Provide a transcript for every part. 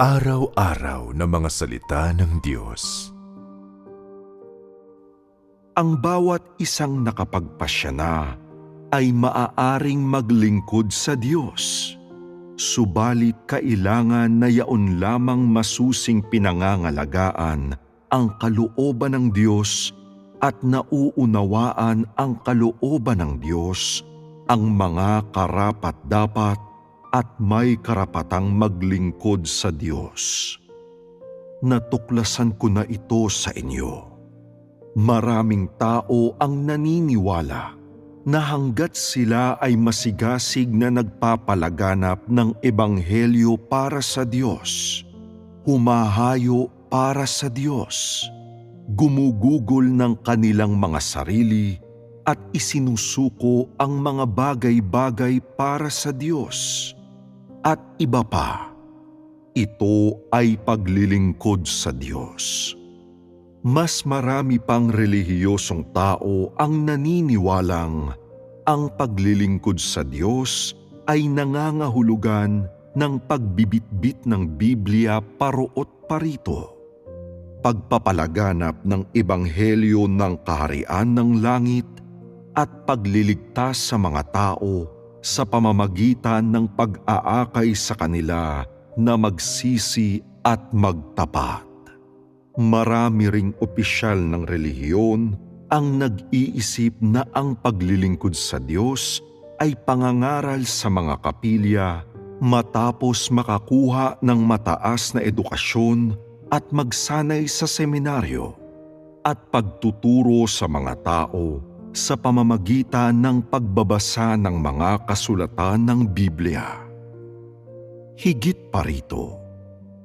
Araw-araw na mga salita ng Diyos. ang bawat isang nakapagpasya na ay maaaring maglingkod sa Diyos. Subalit kailangan na yaon lamang masusing pinangangalagaan ang kalooban ng Diyos at nauunawaan ang kalooban ng Diyos, ang mga karapat-dapat at may karapatang maglingkod sa Diyos. Natuklasan ko na ito sa inyo. Maraming tao ang naniniwala na hanggat sila ay masigasig na nagpapalaganap ng ebanghelyo para sa Diyos, humahayo para sa Diyos, gumugugol ng kanilang mga sarili at isinusuko ang mga bagay-bagay para sa Diyos at iba pa. Ito ay paglilingkod sa Diyos mas marami pang relihiyosong tao ang naniniwalang ang paglilingkod sa Diyos ay nangangahulugan ng pagbibitbit ng Biblia paroot parito. Pagpapalaganap ng Ebanghelyo ng Kaharian ng Langit at pagliligtas sa mga tao sa pamamagitan ng pag-aakay sa kanila na magsisi at magtapat. Marami ring opisyal ng relihiyon ang nag-iisip na ang paglilingkod sa Diyos ay pangangaral sa mga kapilya matapos makakuha ng mataas na edukasyon at magsanay sa seminaryo at pagtuturo sa mga tao sa pamamagitan ng pagbabasa ng mga kasulatan ng Biblia. Higit pa rito,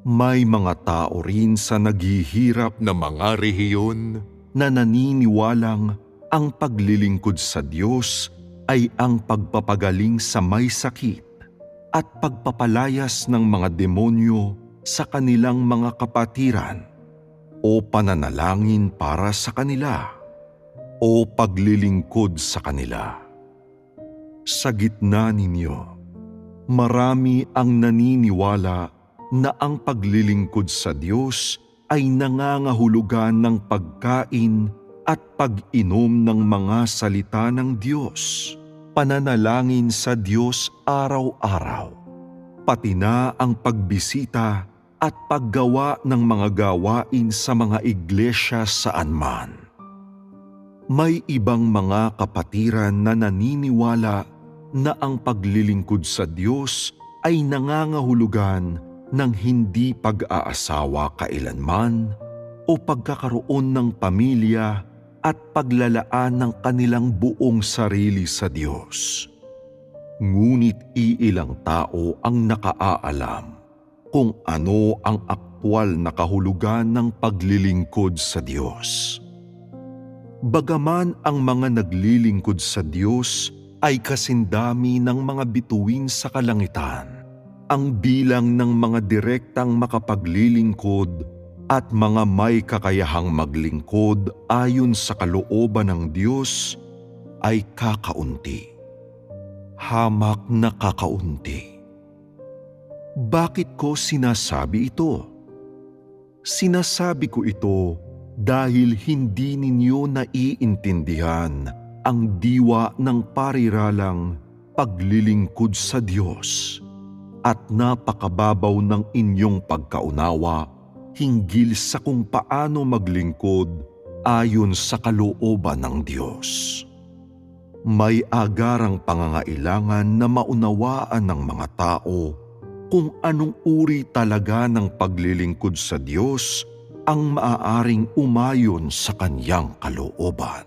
may mga tao rin sa naghihirap na mga rehiyon na naniniwalang ang paglilingkod sa Diyos ay ang pagpapagaling sa may sakit at pagpapalayas ng mga demonyo sa kanilang mga kapatiran o pananalangin para sa kanila o paglilingkod sa kanila. Sa gitna ninyo, marami ang naniniwala na ang paglilingkod sa Diyos ay nangangahulugan ng pagkain at pag-inom ng mga salita ng Diyos, pananalangin sa Diyos araw-araw, pati na ang pagbisita at paggawa ng mga gawain sa mga iglesia saan man. May ibang mga kapatiran na naniniwala na ang paglilingkod sa Diyos ay nangangahulugan ng hindi pag-aasawa kailanman o pagkakaroon ng pamilya at paglalaan ng kanilang buong sarili sa Diyos. Ngunit iilang tao ang nakaaalam kung ano ang aktwal na kahulugan ng paglilingkod sa Diyos. Bagaman ang mga naglilingkod sa Diyos ay kasindami ng mga bituin sa kalangitan, ang bilang ng mga direktang makapaglilingkod at mga may kakayahang maglingkod ayon sa kalooban ng Diyos ay kakaunti. Hamak na kakaunti. Bakit ko sinasabi ito? Sinasabi ko ito dahil hindi ninyo naiintindihan ang diwa ng pariralang paglilingkod sa Diyos at napakababaw ng inyong pagkaunawa hinggil sa kung paano maglingkod ayon sa kalooban ng Diyos. May agarang pangangailangan na maunawaan ng mga tao kung anong uri talaga ng paglilingkod sa Diyos ang maaaring umayon sa kanyang kalooban.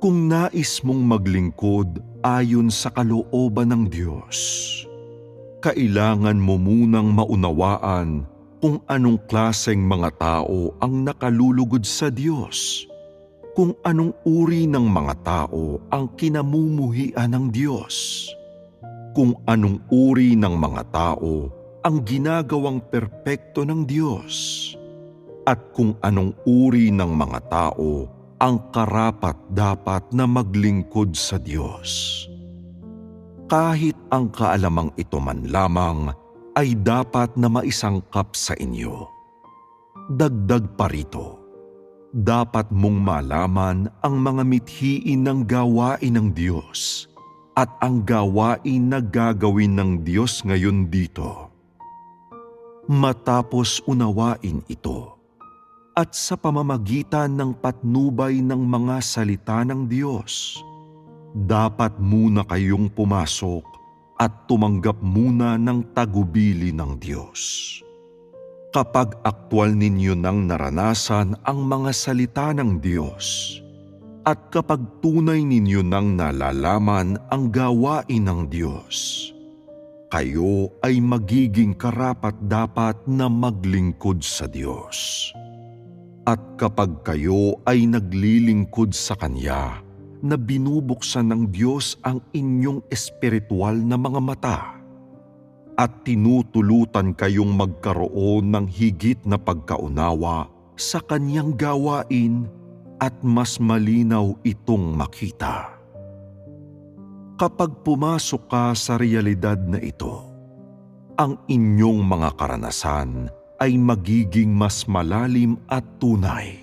Kung nais mong maglingkod ayon sa kalooban ng Diyos, kailangan mo munang maunawaan kung anong klaseng mga tao ang nakalulugod sa Diyos, kung anong uri ng mga tao ang kinamumuhian ng Diyos, kung anong uri ng mga tao ang ginagawang perpekto ng Diyos, at kung anong uri ng mga tao ang karapat dapat na maglingkod sa Diyos. kahit ang kaalamang ito man lamang ay dapat na maisangkap sa inyo. Dagdag pa rito, dapat mong malaman ang mga mithiin ng gawain ng Diyos at ang gawain na gagawin ng Diyos ngayon dito. Matapos unawain ito, at sa pamamagitan ng patnubay ng mga salita ng Diyos, dapat muna kayong pumasok at tumanggap muna ng tagubili ng Diyos. Kapag aktwal ninyo nang naranasan ang mga salita ng Diyos, at kapag tunay ninyo nang nalalaman ang gawain ng Diyos, kayo ay magiging karapat-dapat na maglingkod sa Diyos. At kapag kayo ay naglilingkod sa Kanya, na binubuksan ng Diyos ang inyong espiritual na mga mata at tinutulutan kayong magkaroon ng higit na pagkaunawa sa Kanyang gawain at mas malinaw itong makita. Kapag pumasok ka sa realidad na ito, ang inyong mga karanasan ay magiging mas malalim at tunay.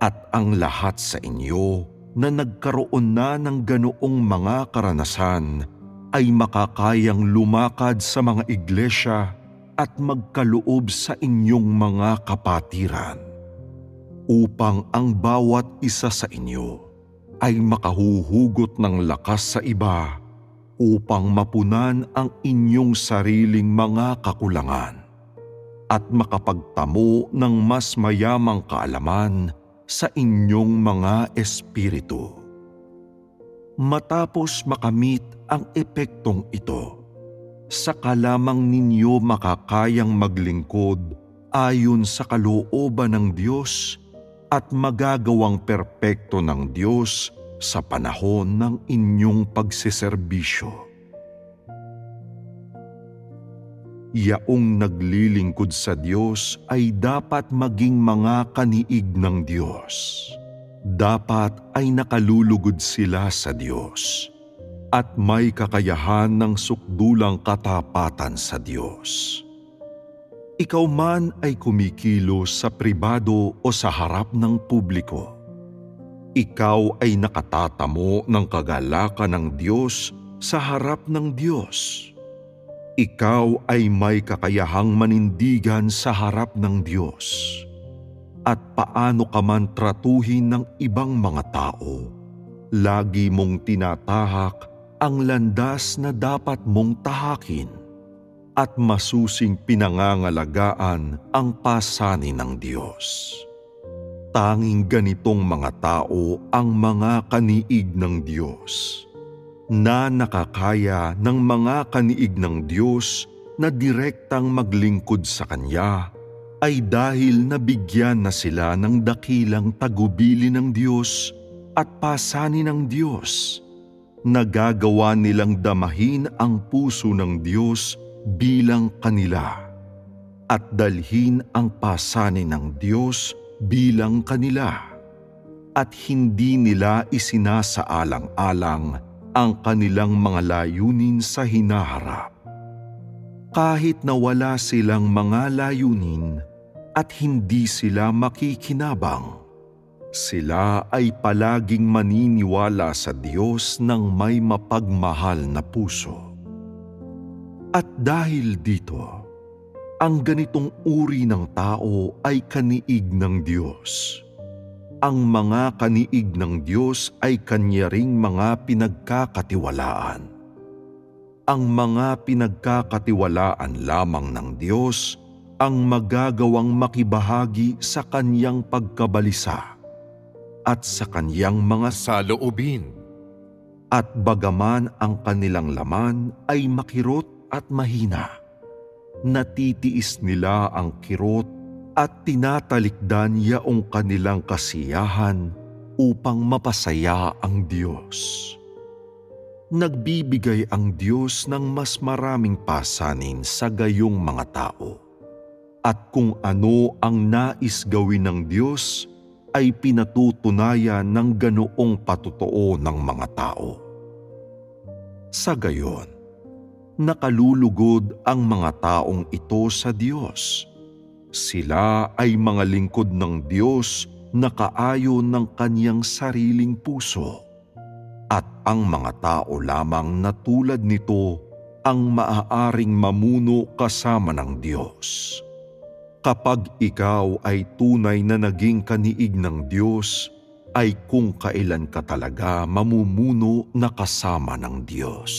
At ang lahat sa inyo na nagkaroon na ng ganoong mga karanasan ay makakayang lumakad sa mga iglesia at magkaloob sa inyong mga kapatiran upang ang bawat isa sa inyo ay makahuhugot ng lakas sa iba upang mapunan ang inyong sariling mga kakulangan at makapagtamo ng mas mayamang kaalaman sa inyong mga espiritu. Matapos makamit ang epektong ito, saka lamang ninyo makakayang maglingkod ayon sa kalooban ng Diyos at magagawang perpekto ng Diyos sa panahon ng inyong pagseserbisyo. Yaong naglilingkod sa Diyos ay dapat maging mga kaniig ng Diyos. Dapat ay nakalulugod sila sa Diyos at may kakayahan ng sukdulang katapatan sa Diyos. Ikaw man ay kumikilos sa pribado o sa harap ng publiko. Ikaw ay nakatatamo ng kagalakan ng Diyos sa harap ng Diyos ikaw ay may kakayahang manindigan sa harap ng Diyos. At paano ka man tratuhin ng ibang mga tao, lagi mong tinatahak ang landas na dapat mong tahakin at masusing pinangangalagaan ang pasanin ng Diyos. Tanging ganitong mga tao ang mga kaniig ng Diyos na nakakaya ng mga kaniig ng Diyos na direktang maglingkod sa Kanya ay dahil nabigyan na sila ng dakilang tagubili ng Diyos at pasani ng Diyos. Nagagawa nilang damahin ang puso ng Diyos bilang kanila at dalhin ang pasani ng Diyos bilang kanila at hindi nila isinasaalang-alang ang kanilang mga layunin sa hinaharap. Kahit na wala silang mga layunin at hindi sila makikinabang, sila ay palaging maniniwala sa Diyos ng may mapagmahal na puso. At dahil dito, ang ganitong uri ng tao ay kaniig ng Diyos ang mga kaniig ng Diyos ay kanya ring mga pinagkakatiwalaan. Ang mga pinagkakatiwalaan lamang ng Diyos ang magagawang makibahagi sa kanyang pagkabalisa at sa kanyang mga saloobin. At bagaman ang kanilang laman ay makirot at mahina, natitiis nila ang kirot at tinatalikdan yaong kanilang kasiyahan upang mapasaya ang Diyos. Nagbibigay ang Diyos ng mas maraming pasanin sa gayong mga tao. At kung ano ang nais gawin ng Diyos ay pinatutunayan ng ganoong patotoo ng mga tao. Sa gayon, nakalulugod ang mga taong ito sa Diyos. Sila ay mga lingkod ng Diyos na kaayon ng kanyang sariling puso. At ang mga tao lamang na tulad nito ang maaaring mamuno kasama ng Diyos. Kapag ikaw ay tunay na naging kaniig ng Diyos, ay kung kailan ka talaga mamumuno na kasama ng Diyos.